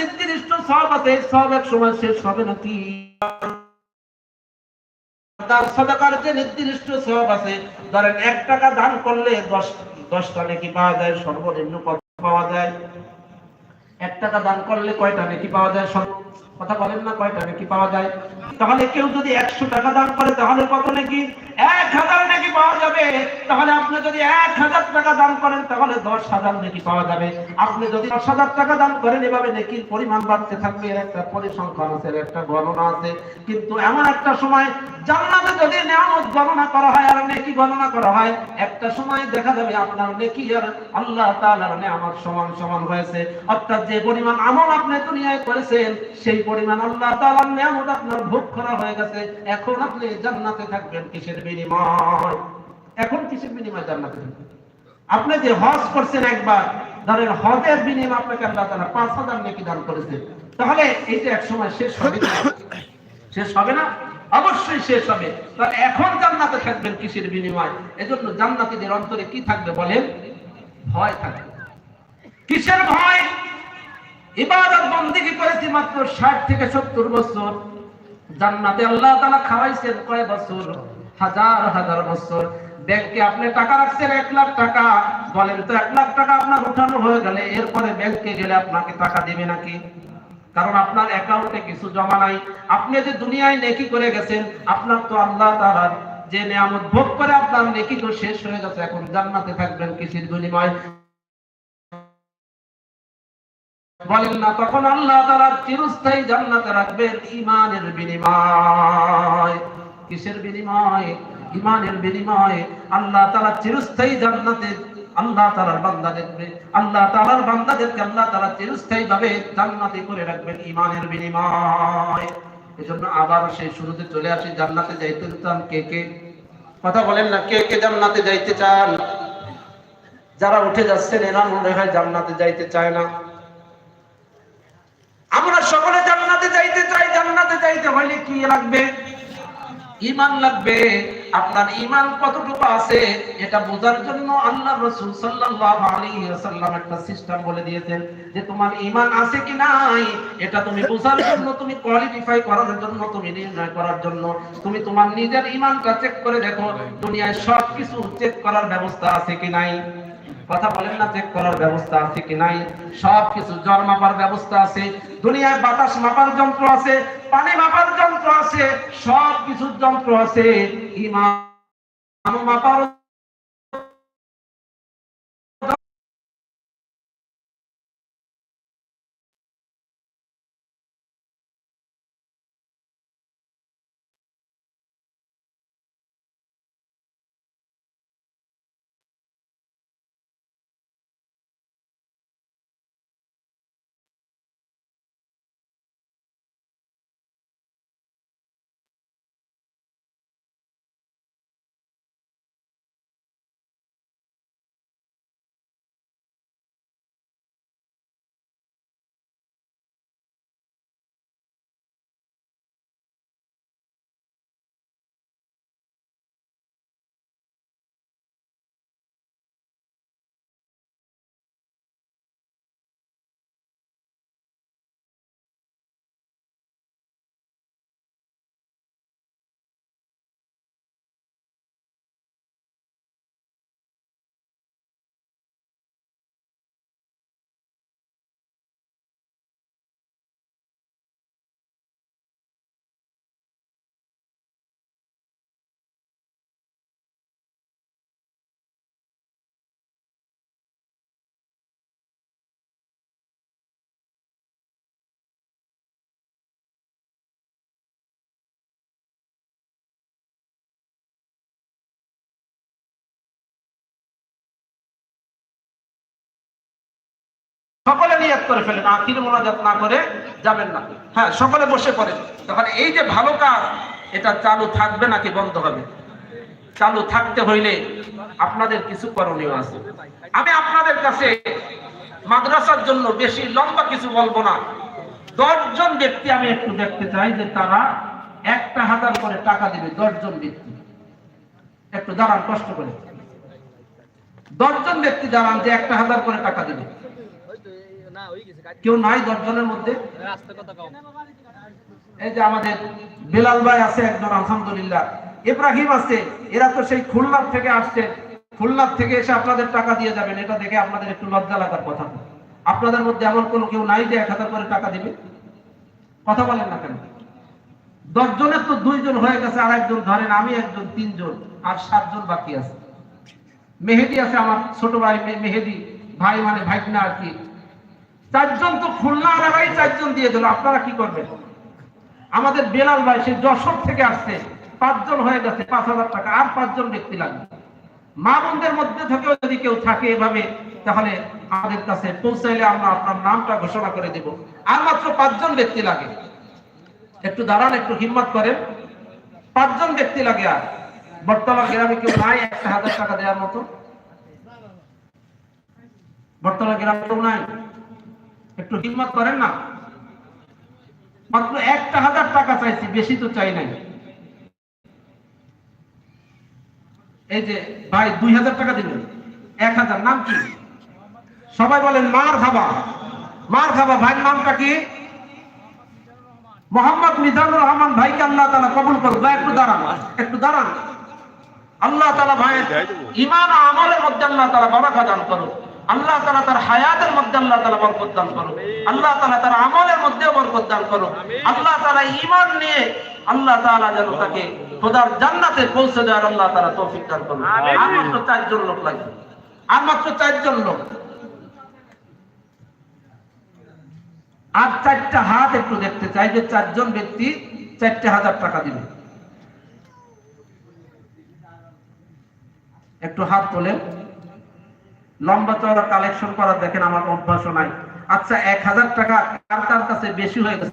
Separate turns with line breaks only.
নির্দিষ্ট সব আছে, সব এক সময় শেষ হবে নাকি? দান সদাকার যে নির্দিষ্ট সব আছে, ধরেন এক টাকা দান করলে দশ, দশটা নাকি পাওয়া যায়, সর্বনিম্ন কত পাওয়া যায়? এক টাকা দান করলে কয়টা নাকি পাওয়া যায়? কথা বলেন না, কয়টা নাকি পাওয়া যায়? তাহলে কেউ যদি একশো টাকা দান করে, তাহলে কত নাকি? এক হাজার নাকি পাওয়া যাবে, তাহলে আপনি যদি এক হাজার টাকা দান করেন, তাহলে দশ হাজার নাকি পাওয়া যাবে। আপনি যদি দশ হাজার টাকা দান করেন, এভাবে নেকির পরিমাণ বাড়তে থাকবে, এর একটা পরিসংখ্যান আছে একটা গণনা আছে। কিন্তু এমন একটা সময় জান্নাতে যদি নিয়ামত গণনা করা হয় আর নেকি গণনা করা হয়, একটা সময় দেখা যাবে আপনার নেকি আর আল্লাহ তাআলার নিয়ামত সমান সমান হয়েছে। অর্থাৎ যে পরিমাণ আমল আপনি দুনিয়ায় করেছেন, সেই পরিমাণ আল্লাহ তাআলার নিয়ামত আপনার ভোগ করা হয়ে গেছে। এখন আপনি জান্নাতে থাকবেন কিসের বিনিময়? এখন কিসের বিনিময় জান্নাতে থাকবেন? আপনি যে হজ করছেন একবার, ধরেন হজের বিনিময়ে আপনাকে আল্লাহ তাআলা পাঁচ হাজার নেকি দান করেছে। তাহলে এই যে এক সময় শেষ হবে? শেষ হবে না? অবশ্যই শেষ হবে। তাহলে এখন জান্নাতে থাকবেন কিসের বিনিময়? এজন্য জান্নাতীদের অন্তরে কি থাকবে বলেন? ভয় থাকবে। কিসের ভয়? ইবাদত বন্দিগি করেছি মাত্র ষাট থেকে সত্তর বছর। জান্নাতে আল্লাহ তাআলা খাওয়াইছেন কয় বছর? হাজার হাজার বছর। ব্যাংকে আপনি টাকা রাখছেন এক লাখ টাকা। বলেন তো, এক লাখ টাকা আপনার উঠানো হয়ে গেলে এরপরে ব্যাংকে গেলে আপনাকে টাকা দিবে নাকি? কারণ আপনার অ্যাকাউন্টে কিছু জমা নাই। আপনি যে দুনিয়ায় নেকি করে গেছেন, আপনার তো আল্লাহ তাআলার যে নিয়ামত ভোগ করে আপনার নেকি তো শেষ হয়ে গেছে। এখন জান্নাতে থাকবেন কিসের বিনিময়? বলেন না, তখন আল্লাহ তাআলা চিরস্থায়ী জান্নাতে রাখবেন ঈমানের বিনিময়। কিসের বিনিময়? ঈমানের বিনিময় আল্লাহ তাআলা চিরস্থায়ী জান্নাতে আল্লাহ তাআলার বান্দা দেখবে। আল্লাহ তাআলার বান্দাদেরকে আল্লাহ তাআলা চিরস্থায়ী ভাবে জান্নাতে করে রাখবেন ঈমানের বিনিময়। এজন্য আবার শুরুতে চলে আসি, জান্নাতে যাইতে চান কে কে? কথা বলেন না, কে কে জান্নাতে যাইতে চান? যারা উঠে যাচ্ছেন, এরা মনে হয় জান্নাতে যাইতে চায় না। আমরা সকলে জান্নাতে যাইতে চাই, জান্নাতে যাইতে হলে কি লাগবে? ইমান লাগবে। আপনার ইমান কতটুকু আছে, এটা বোঝার জন্য আল্লাহ রাসূল সাল্লাল্লাহু আলাইহি ওয়াসাল্লাম একটা সিস্টেম বলে দিয়েছেন যে তোমার ইমান আছে কি নাই, এটা তুমি বোঝার জন্য, তুমি কোয়ালিফাই করার জন্য, তুমি নির্ণয় করার জন্য, তুমি তোমার নিজের ইমানটা চেক করে দেখো, দুনিয়ায় সব কিছু চেক করার ব্যবস্থা আছে কি নাই। কথা বলেন না চেক করার ব্যবস্থা আছে কি নাই। সব কিছু জ্বর মাপার ব্যবস্থা আছে, দুনিয়ায় বাতাস মাপার যন্ত্র আছে, পানি মাপার যন্ত্র আছে সব কিছুর যন্ত্র আছে। ইমান মাপার সকলে নিয়ত করে ফেলেন, আখির মোনাজাত না করে যাবেন না। হ্যাঁ সকলে বসে পড়েন। তখন এই যে ভালো কাজ, এটা চালু থাকবে নাকি বন্ধ হবে? চালু থাকতে হইলে আপনাদের কিছু করণীয় আছে। আমি আপনাদের কাছে মাদ্রাসার জন্য বেশি লম্বা কিছু বলব না। দশজন ব্যক্তি আমি একটু দেখতে চাই যে তারা একটা হাজার করে টাকা দিবে দশজন ব্যক্তি। একটু দাঁড়ান, কষ্ট করে। দশজন ব্যক্তি দাঁড়ান যে একটা হাজার করে টাকা দিবে। কেউ নাই দশজনের মধ্যে?
কও।
এই যে আমাদের বেলাল ভাই আছে একজন আলহামদুলিল্লাহ। ইব্রাহিম আছে এরা তো সেই খুলনার থেকে আসছে। খুলনার থেকে এসে আপনাদের টাকা দিয়ে যাবেন এটা দেখে আপনাদের একটু লজ্জা লাগার কথা। আপনাদের মধ্যে এমন কোনো কেউ নাই যে এক হাজার করে টাকা দিবে? কথা বলেন না কেন? দশ জনের তো দুইজন হয়ে গেছে আর একজন ধরেন আমি একজন তিনজন আর সাতজন বাকি আছে। মেহেদি আছে আমার ছোট ভাই মেহেদি। ভাই মানে ভাইকনা আর কি। চারজন তো খুলনা আলাদাই চারজন দিয়ে দিল, আপনারা কি করবেন? আমাদের বেলাল ভাই, সে যশোর থেকে আসছে, পাঁচজন হয়ে গেছে, পাঁচ হাজার টাকা, আর পাঁচজন ব্যক্তি লাগবে। মা বোনদের মধ্যে থেকেও যদি কেউ থাকে এভাবে, তাহলে আমাদের কাছে পৌঁছাইলে আমরা আপনার নামটা ঘোষণা করে দেব। আর মাত্র পাঁচজন ব্যক্তি লাগে। একটু দাঁড়ান, একটু হিম্মত করেন। পাঁচজন ব্যক্তি লাগে আর। বর্তমান গ্রামে কেউ নাই, একটা হাজার টাকা দেওয়ার মতো। বর্তমান গ্রামে কেউ নাই? একটু হিম্মত করেন না? মাত্র একটা হাজার টাকা চাইছি বেশি তো চাই নাই। এই যে ভাই দুই হাজার টাকা দিবেন এক হাজার নাম কি? সবাই বলেন মার খাবা মার খাবা ভাইয়ের নামটা কি? মোহাম্মদ মিজানুর রহমান ভাইকে আল্লাহ তালা কবুল করুন ভাই একটু দাঁড়ান একটু দাঁড়ান। আল্লাহ তালা ভাই ইমান আমলের মধ্যে আল্লাহ তালা বারাকা দান করুন আল্লাহ তালা তার হায়াতের মধ্যে আল্লাহ তালা বরকত দান করুন আল্লাহ তালা তার আমলের মধ্যেও বরকত দান করুন আল্লাহ তালা ইমান নিয়ে আল্লাহ তালা যেন তাকে খোদার জান্নাতে পৌঁছে দেওয়ার আল্লাহ তালা তৌফিক দান করুন আর মাত্র চারজন লোক লাগবে। আর মাত্র চারজন লোক। আর চারটা হাত একটু দেখতে চাই যে চারজন ব্যক্তি চারটে হাজার টাকা দিবে। একটু হাত তোলেন। লম্বা চড়া কালেকশন করা দেখেন আমার অভ্যাসও নাই। আচ্ছা এক হাজার টাকা কার কার কাছে বেশি হয়ে গেছে?